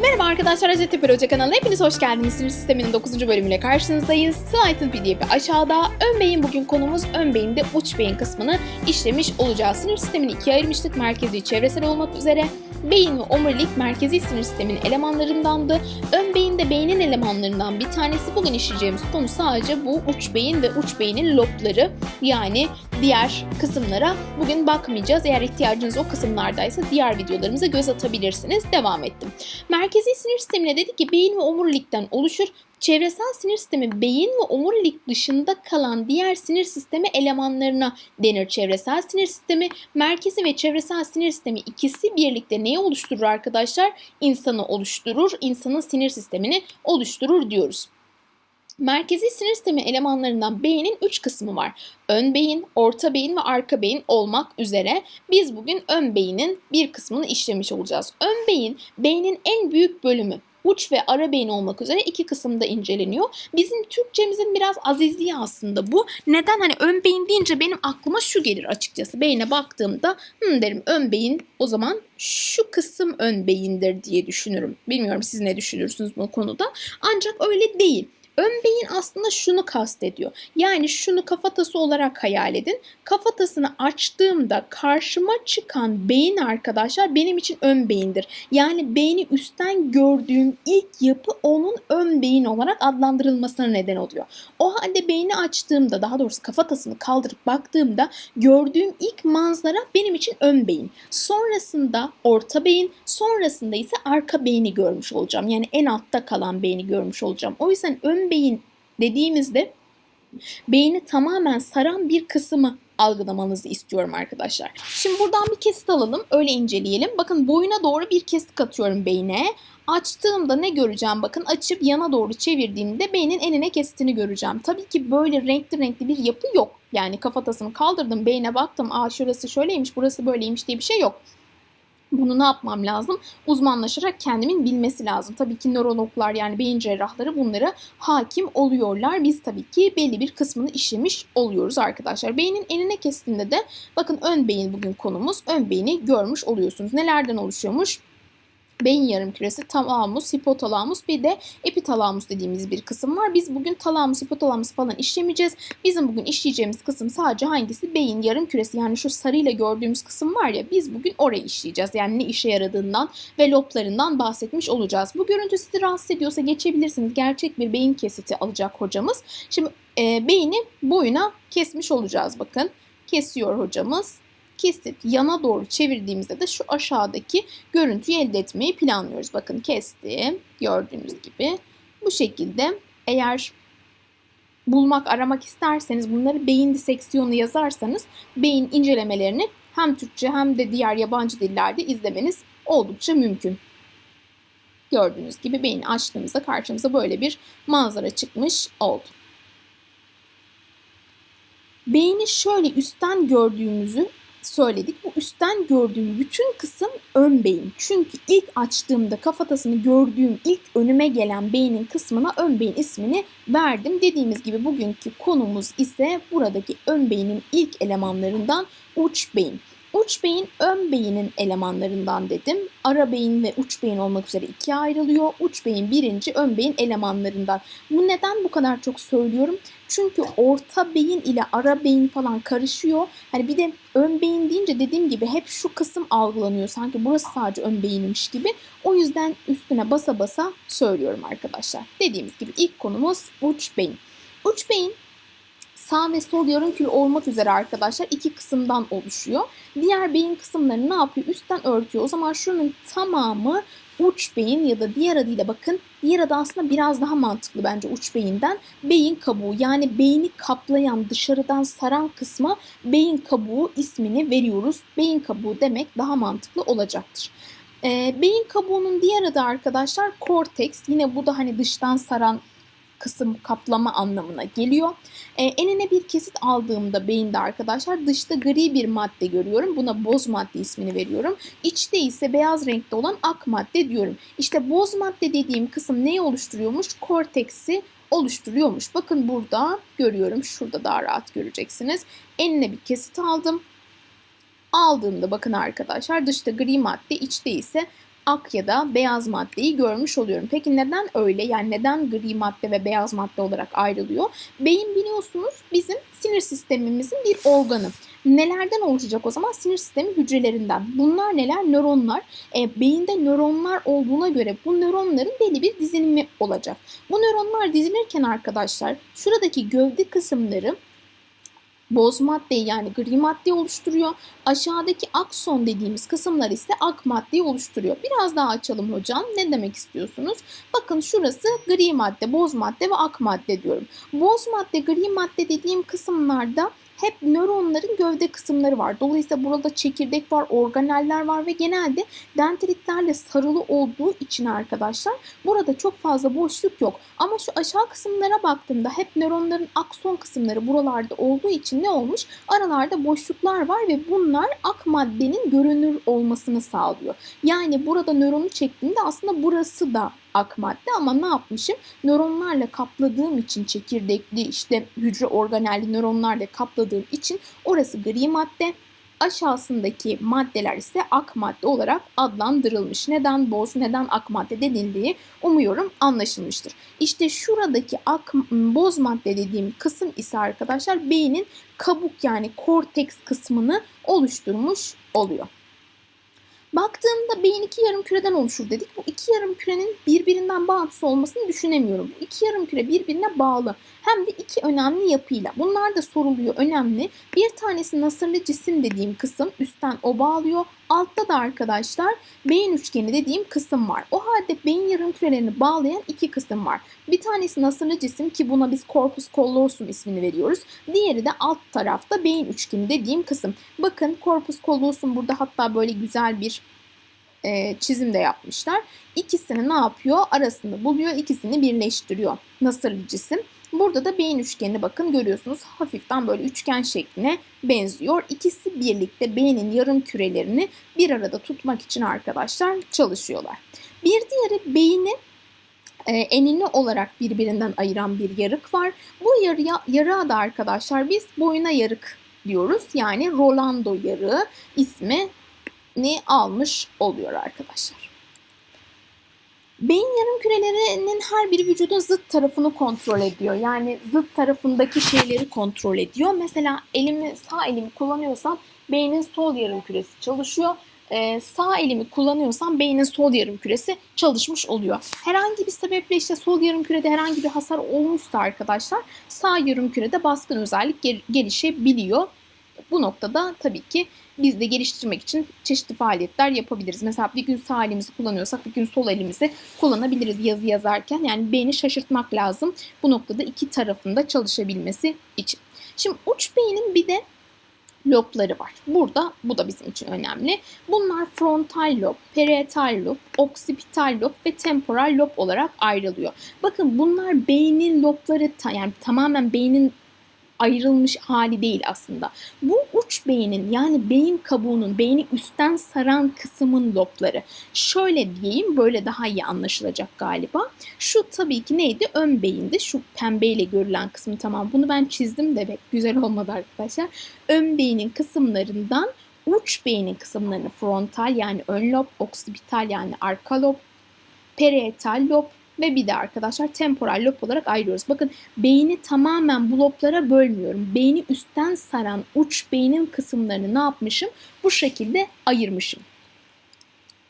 Merhaba arkadaşlar, Hacettepe Hoca kanalına hepiniz hoş geldiniz. Sinir sisteminin 9. bölümüyle karşınızdayız. Slide'ın pdf'i aşağıda. Ön beyin bugün konumuz. Ön beyinde uç beyin kısmını işlemiş olacağız. Sinir sistemini ikiye ayırmıştık. Merkezi çevresel olmak üzere. Beyin ve omurilik merkezi sinir sistemin elemanlarındandı. Ön beyin de beynin elemanlarından bir tanesi. Bugün işleyeceğimiz konu sadece bu uç beyin ve uç beynin lobları. Yani diğer kısımlara bugün bakmayacağız. Eğer ihtiyacınız o kısımlardaysa diğer videolarımıza göz atabilirsiniz. Devam ettim. Merkezi sinir sistemine dedik ki beyin ve omurilikten oluşur. Çevresel sinir sistemi beyin ve omurilik dışında kalan diğer sinir sistemi elemanlarına denir çevresel sinir sistemi. Merkezi ve çevresel sinir sistemi ikisi birlikte neyi oluşturur arkadaşlar? İnsanı oluşturur, insanın sinir sistemini oluşturur diyoruz. Merkezi sinir sistemi elemanlarından beynin 3 kısmı var. Ön beyin, orta beyin ve arka beyin olmak üzere biz bugün ön beynin bir kısmını işlemiş olacağız. Ön beyin beynin en büyük bölümü uç ve ara beyin olmak üzere iki kısımda inceleniyor. Bizim Türkçemizin biraz azizliği aslında bu. Neden hani ön beyin deyince benim aklıma şu gelir açıkçası. Beyine baktığımda hmm derim ön beyin o zaman şu kısım ön beyindir diye düşünürüm. Bilmiyorum siz ne düşünürsünüz bu konuda. Ancak öyle değil. Ön beyin aslında şunu kastediyor. Yani şunu kafatası olarak hayal edin. Kafatasını açtığımda karşıma çıkan beyin arkadaşlar benim için ön beyindir. Yani beyni üstten gördüğüm ilk yapı onun ön beyin olarak adlandırılmasına neden oluyor. O halde beyni açtığımda daha doğrusu kafatasını kaldırıp baktığımda gördüğüm ilk manzara benim için ön beyin. Sonrasında orta beyin, sonrasında ise arka beyni görmüş olacağım. Yani en altta kalan beyni görmüş olacağım. O yüzden ön beyin dediğimizde beyni tamamen saran bir kısmı algılamanızı istiyorum arkadaşlar. Şimdi buradan bir kesit alalım, öyle inceleyelim. Bakın boyuna doğru bir kesit atıyorum beyne. Açtığımda ne göreceğim? Bakın açıp yana doğru çevirdiğimde beynin enine kesitini göreceğim. Tabii ki böyle renkli renkli bir yapı yok. Yani kafatasını kaldırdım, beyne baktım. Aa şurası şöyleymiş, burası böyleymiş diye bir şey yok. Bunu ne yapmam lazım? Uzmanlaşarak kendimin bilmesi lazım. Tabii ki nörologlar yani beyin cerrahları bunlara hakim oluyorlar. Biz tabii ki belli bir kısmını işlemiş oluyoruz arkadaşlar. Beynin enine kestiğinde de bakın ön beyin bugün konumuz. Ön beyni görmüş oluyorsunuz. Nelerden oluşuyormuş? Beyin yarımküresi, talamus, hipotalamus bir de epitalamus dediğimiz bir kısım var. Biz bugün talamus, hipotalamus falan işlemeyeceğiz. Bizim bugün işleyeceğimiz kısım sadece hangisi? Beyin yarımküresi yani şu sarıyla gördüğümüz kısım var ya biz bugün orayı işleyeceğiz. Yani ne işe yaradığından ve loblarından bahsetmiş olacağız. Bu görüntü sizi rahatsız ediyorsa geçebilirsiniz. Gerçek bir beyin kesiti alacak hocamız. Şimdi e, beyni boyuna kesmiş olacağız bakın. Kesiyor hocamız kesip yana doğru çevirdiğimizde de şu aşağıdaki görüntüyü elde etmeyi planlıyoruz. Bakın kestim gördüğünüz gibi. Bu şekilde eğer bulmak, aramak isterseniz bunları beyin diseksiyonu yazarsanız beyin incelemelerini hem Türkçe hem de diğer yabancı dillerde izlemeniz oldukça mümkün. Gördüğünüz gibi beyni açtığımızda karşımıza böyle bir manzara çıkmış oldu. Beyni şöyle üstten gördüğümüzü söyledik. Bu üstten gördüğüm bütün kısım ön beyin. Çünkü ilk açtığımda kafatasını gördüğüm ilk önüme gelen beynin kısmına ön beyin ismini verdim. Dediğimiz gibi bugünkü konumuz ise buradaki ön beynin ilk elemanlarından uç beyin. Uç beyin ön beynin elemanlarından dedim. Ara beyin ve uç beyin olmak üzere ikiye ayrılıyor. Uç beyin birinci, ön beyin elemanlarından. Bu neden bu kadar çok söylüyorum? Çünkü orta beyin ile ara beyin falan karışıyor. Hani bir de ön beyin deyince dediğim gibi hep şu kısım algılanıyor. Sanki burası sadece ön beyinmiş gibi. O yüzden üstüne basa basa söylüyorum arkadaşlar. Dediğimiz gibi ilk konumuz uç beyin. Uç beyin sağ ve sol yarımkül olmak üzere arkadaşlar iki kısımdan oluşuyor. Diğer beyin kısımları ne yapıyor? Üstten örtüyor. O zaman şunun tamamı uç beyin ya da diğer adıyla bakın diğer adı aslında biraz daha mantıklı bence uç beyinden. Beyin kabuğu yani beyni kaplayan dışarıdan saran kısma beyin kabuğu ismini veriyoruz. Beyin kabuğu demek daha mantıklı olacaktır. E, beyin kabuğunun diğer adı arkadaşlar korteks. Yine bu da hani dıştan saran kısım kaplama anlamına geliyor. E, enine bir kesit aldığımda beyinde arkadaşlar dışta gri bir madde görüyorum. Buna boz madde ismini veriyorum. İçte ise beyaz renkte olan ak madde diyorum. İşte boz madde dediğim kısım neyi oluşturuyormuş? Korteksi oluşturuyormuş. Bakın burada görüyorum. Şurada daha rahat göreceksiniz. Enine bir kesit aldım. Aldığımda bakın arkadaşlar dışta gri madde içte ise ak ya da beyaz maddeyi görmüş oluyorum. Peki neden öyle? Yani neden gri madde ve beyaz madde olarak ayrılıyor? Beyin biliyorsunuz bizim sinir sistemimizin bir organı. Nelerden oluşacak o zaman? Sinir sistemi hücrelerinden. Bunlar neler? Nöronlar. E, beyinde nöronlar olduğuna göre bu nöronların belli bir dizilimi olacak. Bu nöronlar dizilirken arkadaşlar şuradaki gövde kısımları boz maddeyi yani gri madde oluşturuyor. Aşağıdaki akson dediğimiz kısımlar ise ak maddeyi oluşturuyor. Biraz daha açalım hocam. Ne demek istiyorsunuz? Bakın şurası gri madde, boz madde ve ak madde diyorum. Boz madde, gri madde dediğim kısımlarda hep nöronların gövde kısımları var. Dolayısıyla burada çekirdek var, organeller var ve genelde dendritlerle sarılı olduğu için arkadaşlar burada çok fazla boşluk yok. Ama şu aşağı kısımlara baktığımda hep nöronların akson kısımları buralarda olduğu için ne olmuş? Aralarda boşluklar var ve bunlar ak maddenin görünür olmasını sağlıyor. Yani burada nöronu çektiğimde aslında burası da ak madde ama ne yapmışım? Nöronlarla kapladığım için çekirdekli işte hücre organelli nöronlarla kapladığım için orası gri madde. Aşağısındaki maddeler ise ak madde olarak adlandırılmış. Neden boz, neden ak madde denildiği umuyorum anlaşılmıştır. İşte şuradaki ak, boz madde dediğim kısım ise arkadaşlar beynin kabuk yani korteks kısmını oluşturmuş oluyor. Baktığımda beyin iki yarım küreden oluşur dedik. Bu iki yarım kürenin birbirinden bağımsız olmasını düşünemiyorum. Bu iki yarım küre birbirine bağlı. Hem de iki önemli yapıyla. Bunlar da soruluyor önemli. Bir tanesi nasırlı cisim dediğim kısım üstten o bağlıyor. Altta da arkadaşlar beyin üçgeni dediğim kısım var. O halde beyin yarım kürelerini bağlayan iki kısım var. Bir tanesi nasırlı cisim ki buna biz corpus callosum ismini veriyoruz. Diğeri de alt tarafta beyin üçgeni dediğim kısım. Bakın corpus callosum burada hatta böyle güzel bir e, çizim de yapmışlar. İkisini ne yapıyor? Arasını buluyor, ikisini birleştiriyor. Nasırlı cisim. Burada da beyin üçgenini bakın görüyorsunuz hafiften böyle üçgen şekline benziyor. İkisi birlikte beynin yarım kürelerini bir arada tutmak için arkadaşlar çalışıyorlar. Bir diğeri beynin e, enini olarak birbirinden ayıran bir yarık var. Bu yarıya, yarığa da arkadaşlar biz boyuna yarık diyoruz. Yani Rolando yarığı ismi ni almış oluyor arkadaşlar. Beyin yarım kürelerinin her biri vücudun zıt tarafını kontrol ediyor. Yani zıt tarafındaki şeyleri kontrol ediyor. Mesela elimi sağ elimi kullanıyorsam beynin sol yarım küresi çalışıyor. Ee, sağ elimi kullanıyorsam beynin sol yarım küresi çalışmış oluyor. Herhangi bir sebeple işte sol yarım kürede herhangi bir hasar olmuşsa arkadaşlar sağ yarım kürede baskın özellik gelişebiliyor. Bu noktada tabii ki biz de geliştirmek için çeşitli faaliyetler yapabiliriz. Mesela bir gün sağ elimizi kullanıyorsak bir gün sol elimizi kullanabiliriz yazı yazarken. Yani beyni şaşırtmak lazım bu noktada iki tarafında çalışabilmesi için. Şimdi uç beynin bir de lobları var. Burada bu da bizim için önemli. Bunlar frontal lob, parietal lob, oksipital lob ve temporal lob olarak ayrılıyor. Bakın bunlar beynin lobları yani tamamen beynin ayrılmış hali değil aslında. Bu uç beynin yani beyin kabuğunun beyni üstten saran kısmın lobları. Şöyle diyeyim böyle daha iyi anlaşılacak galiba. Şu tabii ki neydi? Ön beyindi. Şu pembeyle görülen kısmı tamam. Bunu ben çizdim de pek güzel olmadı arkadaşlar. Ön beynin kısımlarından uç beynin kısımlarını frontal yani ön lob, oksipital yani arka lob, parietal lob, ve bir de arkadaşlar temporal lob olarak ayırıyoruz. Bakın beyni tamamen bu loblara bölmüyorum. Beyni üstten saran uç beynin kısımlarını ne yapmışım? Bu şekilde ayırmışım.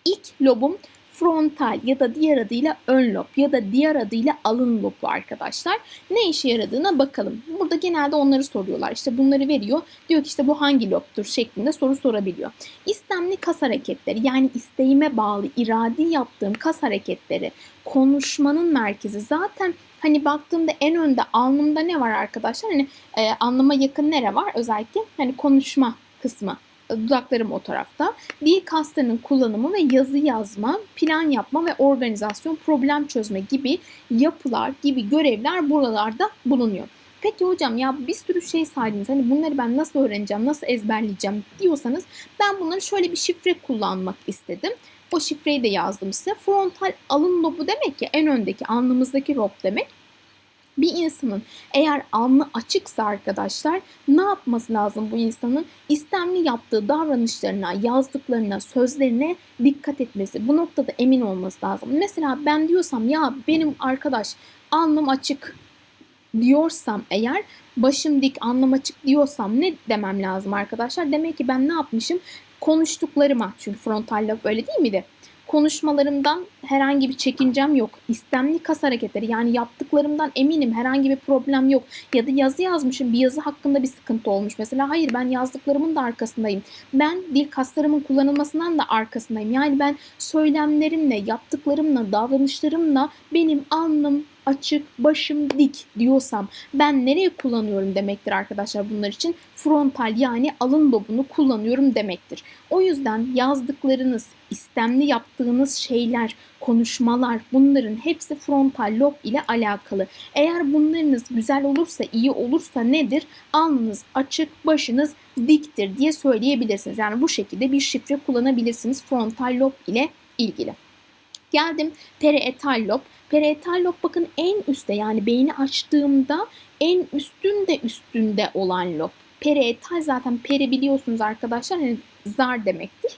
İlk lobum frontal ya da diğer adıyla ön lob ya da diğer adıyla alın lobu arkadaşlar. Ne işe yaradığına bakalım. Burada genelde onları soruyorlar. İşte bunları veriyor. Diyor ki işte bu hangi lobtur şeklinde soru sorabiliyor. İstemli kas hareketleri yani isteğime bağlı iradi yaptığım kas hareketleri konuşmanın merkezi zaten hani baktığımda en önde alnımda ne var arkadaşlar? Hani e, anlama yakın nere var? Özellikle hani konuşma kısmı dudaklarım o tarafta. Dil kaslarının kullanımı ve yazı yazma, plan yapma ve organizasyon, problem çözme gibi yapılar gibi görevler buralarda bulunuyor. Peki hocam ya bir sürü şey saydınız. Hani bunları ben nasıl öğreneceğim, nasıl ezberleyeceğim diyorsanız ben bunları şöyle bir şifre kullanmak istedim. O şifreyi de yazdım size. Frontal alın lobu demek ki en öndeki alnımızdaki lob demek. Bir insanın eğer alnı açıksa arkadaşlar ne yapması lazım bu insanın? İstemli yaptığı davranışlarına, yazdıklarına, sözlerine dikkat etmesi. Bu noktada emin olması lazım. Mesela ben diyorsam ya benim arkadaş alnım açık diyorsam eğer başım dik alnım açık diyorsam ne demem lazım arkadaşlar? Demek ki ben ne yapmışım? Konuştuklarıma çünkü frontal lob öyle değil miydi? Konuşmalarımdan herhangi bir çekincem yok. İstemli kas hareketleri yani yaptıklarımdan eminim herhangi bir problem yok. Ya da yazı yazmışım bir yazı hakkında bir sıkıntı olmuş. Mesela hayır ben yazdıklarımın da arkasındayım. Ben dil kaslarımın kullanılmasından da arkasındayım. Yani ben söylemlerimle, yaptıklarımla, davranışlarımla benim alnım açık, başım dik diyorsam ben nereye kullanıyorum demektir arkadaşlar bunlar için. Frontal yani alın lobunu kullanıyorum demektir. O yüzden yazdıklarınız, istemli yaptığınız şeyler, konuşmalar bunların hepsi frontal lob ile alakalı. Eğer bunlarınız güzel olursa, iyi olursa nedir? Alnınız açık, başınız diktir diye söyleyebilirsiniz. Yani bu şekilde bir şifre kullanabilirsiniz frontal lob ile ilgili. Geldim perietal lob. Perietal lob bakın en üstte yani beyni açtığımda en üstünde üstünde olan lob. Perietal zaten peri biliyorsunuz arkadaşlar hani zar demektir.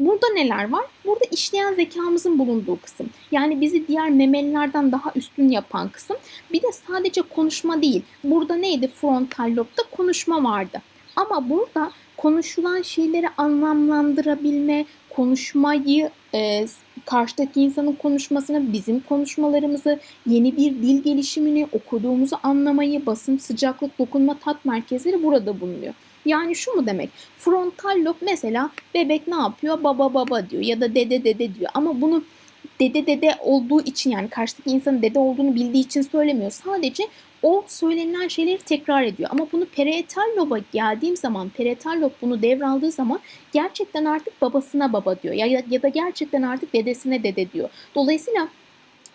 Burada neler var? Burada işleyen zekamızın bulunduğu kısım. Yani bizi diğer memelilerden daha üstün yapan kısım. Bir de sadece konuşma değil. Burada neydi? Frontal lobda konuşma vardı. Ama burada konuşulan şeyleri anlamlandırabilme, konuşmayı e, karşıdaki insanın konuşmasını, bizim konuşmalarımızı, yeni bir dil gelişimini, okuduğumuzu anlamayı, basın, sıcaklık, dokunma, tat merkezleri burada bulunuyor. Yani şu mu demek? Frontal lob mesela bebek ne yapıyor? Baba baba diyor ya da dede dede diyor. Ama bunu dede dede olduğu için yani karşıdaki insanın dede olduğunu bildiği için söylemiyor. Sadece o söylenilen şeyleri tekrar ediyor. Ama bunu parietal loba geldiğim zaman, parietal lob bunu devraldığı zaman gerçekten artık babasına baba diyor. Ya, ya da gerçekten artık dedesine dede diyor. Dolayısıyla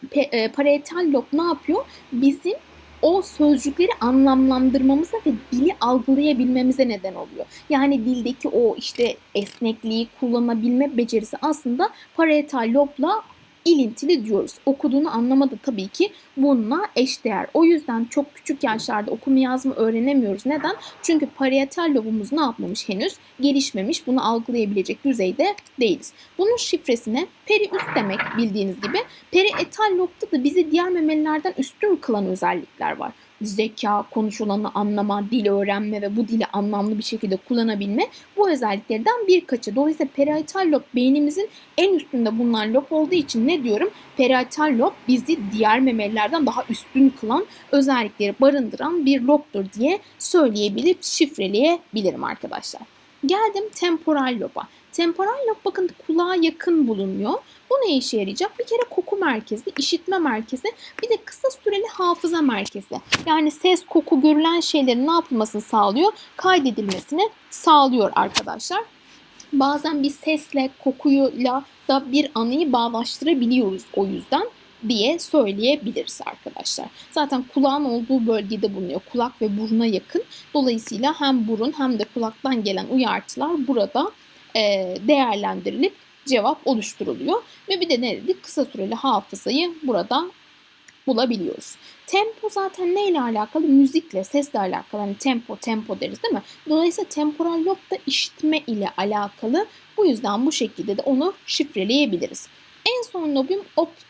pe, parietal lob ne yapıyor? Bizim o sözcükleri anlamlandırmamıza ve dili algılayabilmemize neden oluyor. Yani dildeki o işte esnekliği kullanabilme becerisi aslında parietal lobla ilintili diyoruz. Okuduğunu anlamadı tabii ki bununla eşdeğer. O yüzden çok küçük yaşlarda okuma yazma öğrenemiyoruz. Neden? Çünkü parietal lobumuz ne yapmamış henüz? Gelişmemiş. Bunu algılayabilecek düzeyde değiliz. Bunun şifresine peri üst demek bildiğiniz gibi. Perietal lobda da bizi diğer memelilerden üstün kılan özellikler var zeka, konuşulanı anlama, dil öğrenme ve bu dili anlamlı bir şekilde kullanabilme bu özelliklerden birkaçı. Dolayısıyla parietal lob beynimizin en üstünde bulunan lob olduğu için ne diyorum? Parietal lob bizi diğer memelilerden daha üstün kılan özellikleri barındıran bir lobdur diye söyleyebilip şifreleyebilirim arkadaşlar. Geldim temporal loba. Temporal lob bakın kulağa yakın bulunuyor. Bu ne işe yarayacak? Bir kere koku merkezi, işitme merkezi, bir de kısa süreli hafıza merkezi. Yani ses, koku, görülen şeylerin ne yapılmasını sağlıyor? Kaydedilmesini sağlıyor arkadaşlar. Bazen bir sesle, kokuyla da bir anıyı bağlaştırabiliyoruz o yüzden diye söyleyebiliriz arkadaşlar. Zaten kulağın olduğu bölgede bulunuyor. Kulak ve buruna yakın. Dolayısıyla hem burun hem de kulaktan gelen uyartılar burada değerlendirilip cevap oluşturuluyor. Ve bir de ne dedik? Kısa süreli hafızayı burada bulabiliyoruz. Tempo zaten neyle alakalı? Müzikle, sesle alakalı. Hani tempo, tempo deriz değil mi? Dolayısıyla temporal lob da işitme ile alakalı. Bu yüzden bu şekilde de onu şifreleyebiliriz. En son lobum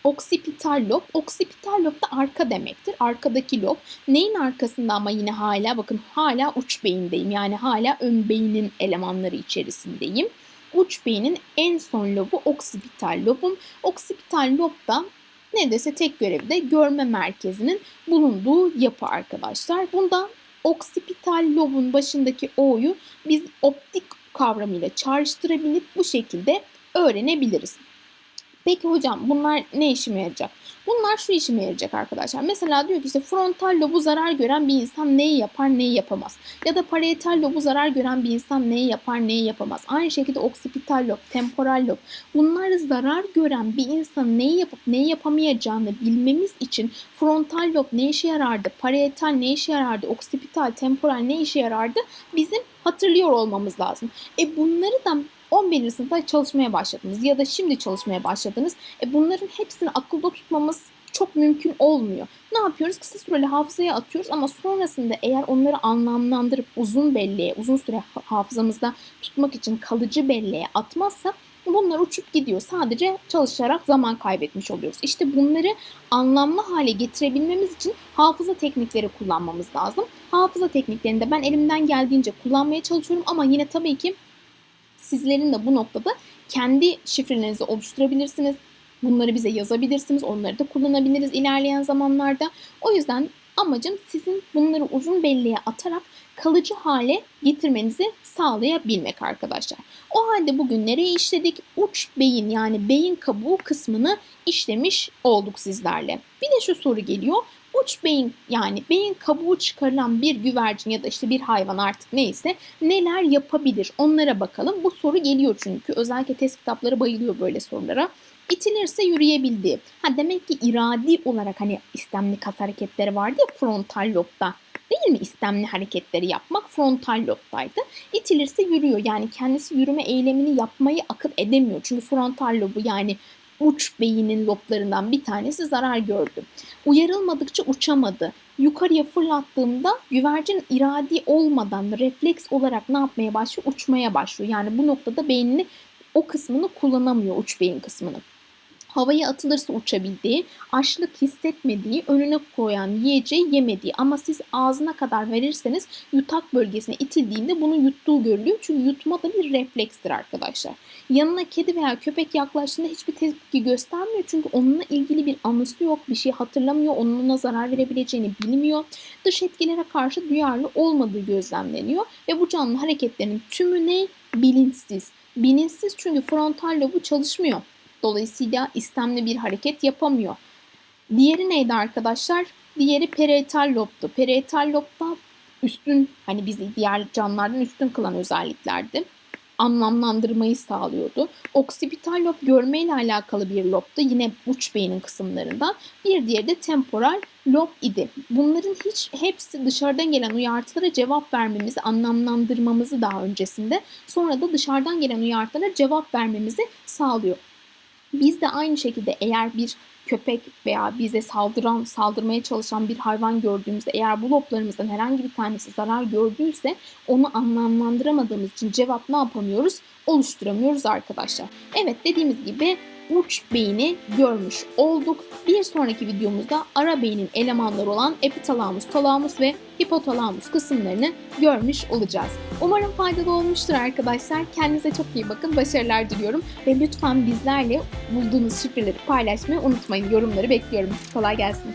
oksipital lob. Oksipital lob da arka demektir. Arkadaki lob. Neyin arkasında ama yine hala bakın hala uç beyindeyim. Yani hala ön beynin elemanları içerisindeyim uç beynin en son lobu oksipital lobum. Oksipital lobda ne dese tek görevi de görme merkezinin bulunduğu yapı arkadaşlar. Bunda oksipital lobun başındaki O'yu biz optik kavramıyla çağrıştırabilip bu şekilde öğrenebiliriz. Peki hocam bunlar ne işime yarayacak? Bunlar şu işime yarayacak arkadaşlar. Mesela diyor ki işte frontal lobu zarar gören bir insan neyi yapar neyi yapamaz. Ya da parietal lobu zarar gören bir insan neyi yapar neyi yapamaz. Aynı şekilde oksipital lob, temporal lob. Bunlar zarar gören bir insan neyi yapıp neyi yapamayacağını bilmemiz için frontal lob ne işe yarardı, parietal ne işe yarardı, oksipital, temporal ne işe yarardı bizim hatırlıyor olmamız lazım. E bunları da 11. sınıfta çalışmaya başladınız ya da şimdi çalışmaya başladınız. E bunların hepsini akılda tutmamız çok mümkün olmuyor. Ne yapıyoruz? Kısa süreli hafızaya atıyoruz ama sonrasında eğer onları anlamlandırıp uzun belleğe, uzun süre ha- hafızamızda tutmak için kalıcı belleğe atmazsak bunlar uçup gidiyor. Sadece çalışarak zaman kaybetmiş oluyoruz. İşte bunları anlamlı hale getirebilmemiz için hafıza teknikleri kullanmamız lazım. Hafıza tekniklerini de ben elimden geldiğince kullanmaya çalışıyorum ama yine tabii ki sizlerin de bu noktada kendi şifrelerinizi oluşturabilirsiniz. Bunları bize yazabilirsiniz. Onları da kullanabiliriz ilerleyen zamanlarda. O yüzden amacım sizin bunları uzun belleğe atarak kalıcı hale getirmenizi sağlayabilmek arkadaşlar. O halde bugün nereye işledik? Uç beyin yani beyin kabuğu kısmını işlemiş olduk sizlerle. Bir de şu soru geliyor. Uç beyin yani beyin kabuğu çıkarılan bir güvercin ya da işte bir hayvan artık neyse neler yapabilir onlara bakalım. Bu soru geliyor çünkü özellikle test kitapları bayılıyor böyle sorulara. İtilirse yürüyebildiği. Ha demek ki iradi olarak hani istemli kas hareketleri vardı ya frontal lobda. Değil mi? İstemli hareketleri yapmak frontal lobdaydı. İtilirse yürüyor. Yani kendisi yürüme eylemini yapmayı akıl edemiyor. Çünkü frontal lobu yani uç beynin loblarından bir tanesi zarar gördü. Uyarılmadıkça uçamadı. Yukarıya fırlattığımda güvercin iradi olmadan refleks olarak ne yapmaya başlıyor? Uçmaya başlıyor. Yani bu noktada beynini o kısmını kullanamıyor uç beyin kısmını. Havaya atılırsa uçabildiği, açlık hissetmediği, önüne koyan yiyeceği yemediği ama siz ağzına kadar verirseniz yutak bölgesine itildiğinde bunu yuttuğu görülüyor. Çünkü yutma da bir reflekstir arkadaşlar. Yanına kedi veya köpek yaklaştığında hiçbir tepki göstermiyor. Çünkü onunla ilgili bir anısı yok, bir şey hatırlamıyor, onun ona zarar verebileceğini bilmiyor. Dış etkilere karşı duyarlı olmadığı gözlemleniyor ve bu canlı hareketlerinin tümü ne? Bilinçsiz. Bilinçsiz çünkü frontal lobu çalışmıyor. Dolayısıyla istemli bir hareket yapamıyor. Diğeri neydi arkadaşlar? Diğeri parietal lobtu. Parietal lobda üstün hani bizi diğer canlılardan üstün kılan özelliklerdi. Anlamlandırmayı sağlıyordu. Oksipital lob görmeyle alakalı bir lobtu. Yine uç beynin kısımlarından. Bir diğeri de temporal lob idi. Bunların hiç hepsi dışarıdan gelen uyartılara cevap vermemizi, anlamlandırmamızı daha öncesinde sonra da dışarıdan gelen uyartılara cevap vermemizi sağlıyor. Biz de aynı şekilde eğer bir köpek veya bize saldıran, saldırmaya çalışan bir hayvan gördüğümüzde eğer bu loblarımızdan herhangi bir tanesi zarar gördüyse onu anlamlandıramadığımız için cevap ne yapamıyoruz? Oluşturamıyoruz arkadaşlar. Evet dediğimiz gibi uç beyni görmüş olduk. Bir sonraki videomuzda ara beynin elemanları olan epitalamus, talamus ve hipotalamus kısımlarını görmüş olacağız. Umarım faydalı olmuştur arkadaşlar. Kendinize çok iyi bakın. Başarılar diliyorum. Ve lütfen bizlerle bulduğunuz şifreleri paylaşmayı unutmayın. Yorumları bekliyorum. Kolay gelsin.